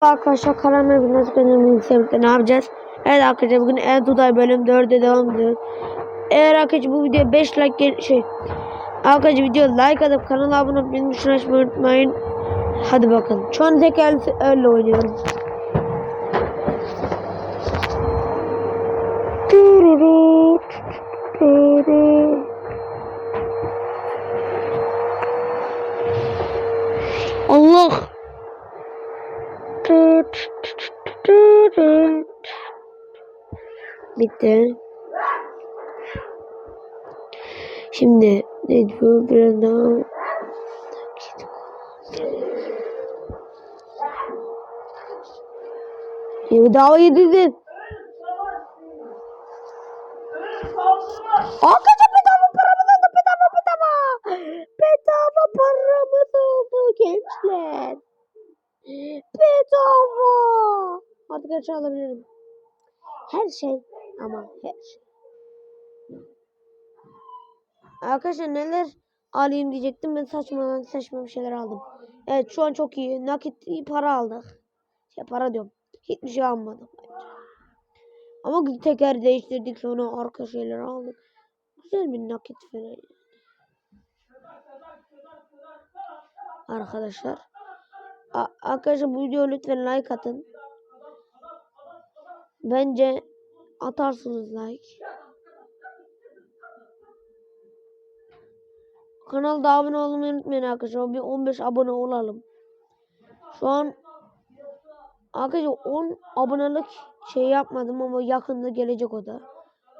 Arkadaşlar karanlık bir nasıl sevdikte ne yapacağız? Evet arkadaşlar bugün En Tuday bölüm 4'e devam ediyoruz. Eğer arkadaşlar bu videoya 5 like gel şey Arkadaşlar video like atıp kanala abone olup bildirim açmayı unutmayın. Hadi bakalım. Şu an tek el. Şimdi ne diyor biraz daha daha yedirdin. Arkadaşlar bedava paramız oldu bedava bedava. Bedava paramız oldu gençler. Bedava. Artık her şey alabilirim. Her şey ama her şey. Arkadaşlar neler alayım diyecektim ben saçma saçma bir şeyler aldım. Evet şu an çok iyi. Nakit para aldık. Şey para diyorum. Hiçbir şey almadık bence. Ama teker değiştirdik sonra arka şeyler aldık. Güzel bir nakit falan. Arkadaşlar. A arkadaşlar bu videoya lütfen like atın. Bence atarsınız like. Kanalda abone olmayı unutmayın arkadaşlar. Bir 15 abone olalım. Şu an arkadaşlar 10 abonelik şey yapmadım ama yakında gelecek o da.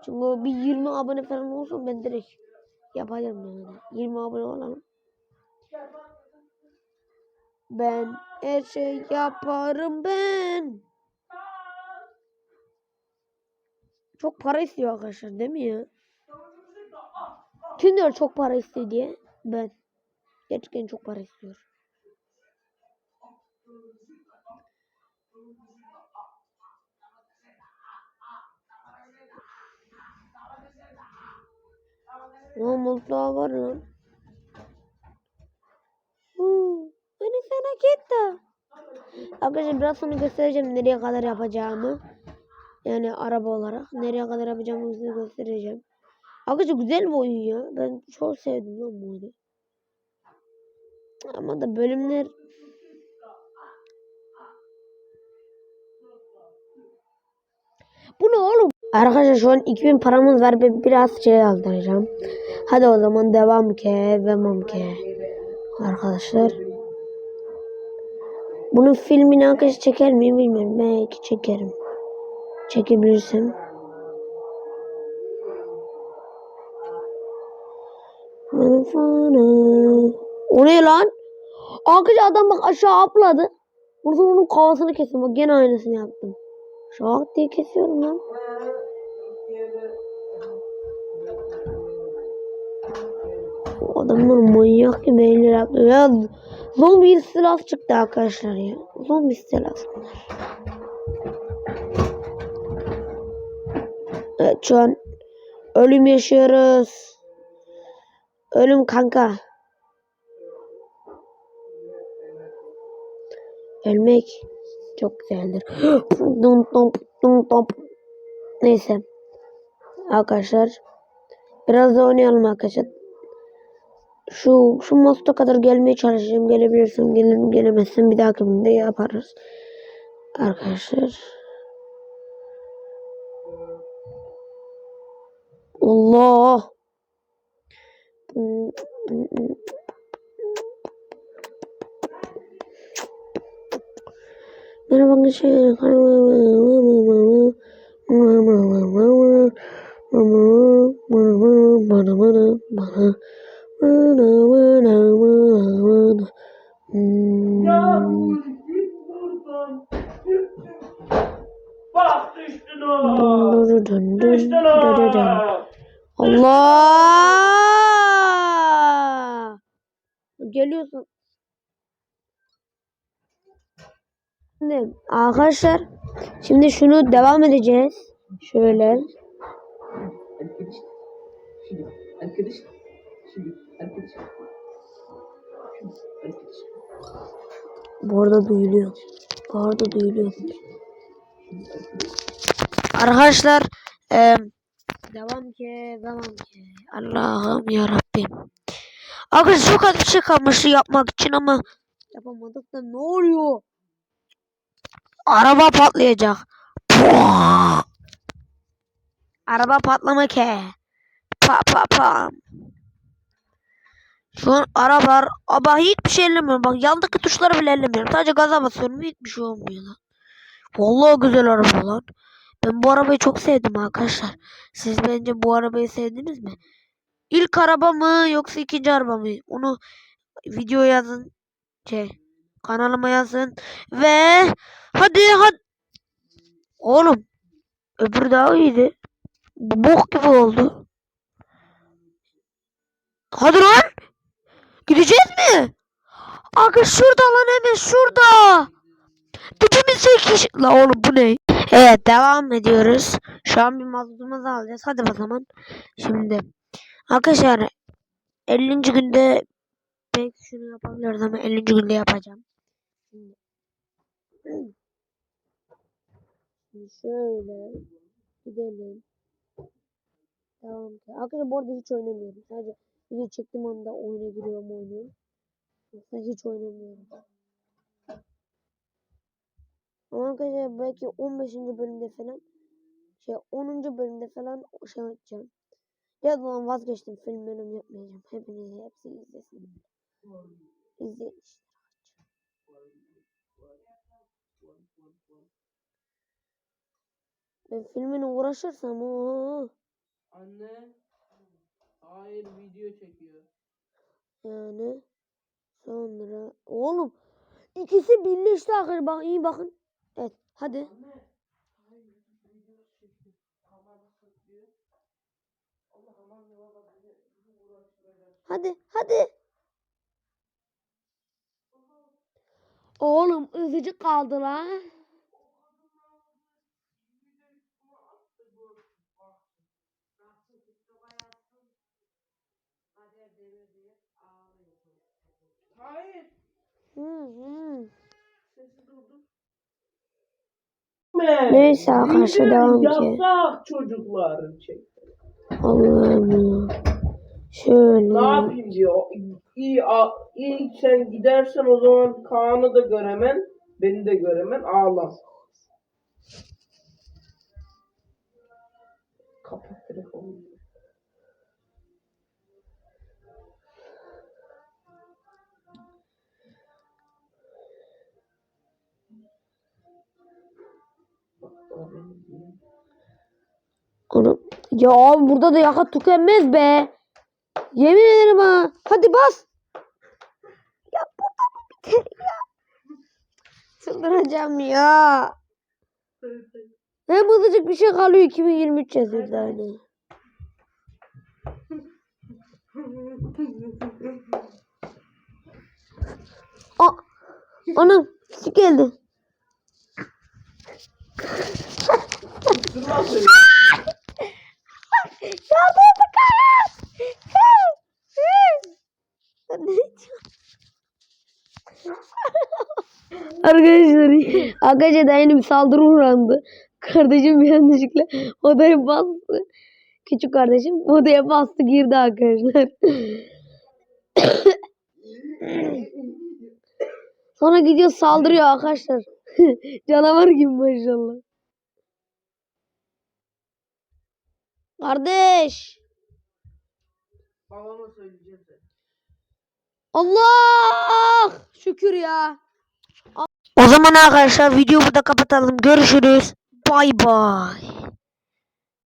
Çünkü bir 20 abone falan olsun ben direkt yapacağım yani. 20 abone olalım. Ben her şey yaparım ben. Çok para istiyor arkadaşlar değil mi ya? Kim diyor çok para istiyor diye? Ben. Gerçekten çok para istiyor. Ne mutlu var lan. Beni sana gitti. Arkadaşlar biraz sonra göstereceğim nereye kadar yapacağımı. Yani araba olarak. Nereye kadar yapacağımı size göstereceğim. Arkadaşlar güzel bir oyun ya. Ben çok sevdim lan bu oyunu. Ama da bölümler Bu ne oğlum? Arkadaşlar şu an 2000 paramız var. Ben biraz şey aldıracağım. Hadi o zaman devam ke. Devam ke. Arkadaşlar. Bunun filmini arkadaşlar çeker miyim bilmiyorum. Belki çekerim. Çekebilirsem. O ne lan? Arkadaşlar adam bak aşağı atladı. Burada onun kafasını kestim. Bak gene aynısını yaptım. Şak diye kesiyorum lan. O adamlar manyak gibi eller yaptı. Ya zombi istilası çıktı arkadaşlar ya. Zombi istilası. Evet şu an ölüm yaşıyoruz. Ölüm kanka. Ölmek çok güzeldir. Dum dum dum dum. Neyse. Arkadaşlar. Biraz da oynayalım arkadaşlar. Şu şu mosta kadar gelmeye çalışacağım. Gelebilirsem gelirim. Gelemezsem bir dahaki bölümde yaparız. Arkadaşlar. Allah. Dun. o. Allah! Geliyorsun. Şimdi arkadaşlar şimdi şunu devam edeceğiz. Şöyle. Arkadaş, şimdi arkadaş, şimdi arkadaş. Bu arada duyuluyor. Duyuluyor. Arkadaşlar eee, devam ki devam ki. Allah'ım ya Rabbim. Arkadaşlar çok az bir şey kalmıştı yapmak için ama yapamadık da ne oluyor? Araba patlayacak. Puaa! Araba patlama ke. Pa pa pa. Şu an araba ama hiçbir şey ellemiyorum. Bak yandaki tuşları bile ellemiyorum. Sadece gaza basıyorum. Hiçbir şey olmuyor lan. Vallahi güzel araba lan. Ben bu arabayı çok sevdim arkadaşlar. Siz bence bu arabayı sevdiniz mi? İlk araba mı yoksa ikinci araba mı? Onu video yazın. Şey, kanalıma yazın. Ve hadi hadi. Oğlum öbürü daha iyiydi. Bok gibi oldu. Hadi lan. Gideceğiz mi? Aga şurada lan hemen şurada. Dibimizde kişi... La oğlum bu ne? Evet devam ediyoruz. Şu an bir mazotumuzu alacağız. Hadi zaman. Şimdi. Arkadaşlar 50. günde belki şunu yapabiliriz ama 50. günde yapacağım. Şimdi. Şöyle gidelim. Ki. Arkadaşlar bu arada hiç oynamıyorum. Sadece video çektiğim anda oyuna giriyorum oynuyorum. Yoksa hiç oynamıyorum. Ama arkadaşlar belki 15. bölümde falan şey 10. bölümde falan şey yapacağım. Ya zaman vazgeçtim film bölüm yapmayacağım. Hepiniz hepsi izlesin. İzleyin işte. Ben filmine uğraşırsam o Anne. Hayır video çekiyor. yani sonra oğlum ikisi birleşti arkadaşlar bak iyi bakın. Evet hadi. Anne. Hayır video çekiyor. Kamerası diyor. Allah aman ya baba bizi bizi uğraştıracak. Hadi hadi. Oğlum ızıcık kaldı lan. Hayır. Hı hı. Neyse arkadaşlar, devam ki. Yasak çocukların çek. Allah'ım ya. Şöyle. Ne yapayım diyor. İyi, iyi sen gidersen o zaman Kaan'ı da göremen, beni de göremen ağla. Kapat telefonu. Ya abi burada da yaka tükenmez be. Yemin ederim ha. Hadi bas. Ya burada mı biter ya? Çıldıracağım ya. Hem hızlıcık bir şey kalıyor 2023 yazıyor hani. Aa, anam su geldi. Yaldırdı karas. Arkadaşlar, arkadaşlar da yeni bir saldırı uğrandı. Kardeşim bir yanlışlıkla odaya bastı. Küçük kardeşim odaya bastı girdi arkadaşlar. Sonra gidiyor saldırıyor arkadaşlar. Canavar gibi maşallah. Kardeş. Babama söyleyeceğim. Allah! Şükür ya. O zaman arkadaşlar videoyu burada kapatalım. Görüşürüz. Bay bay.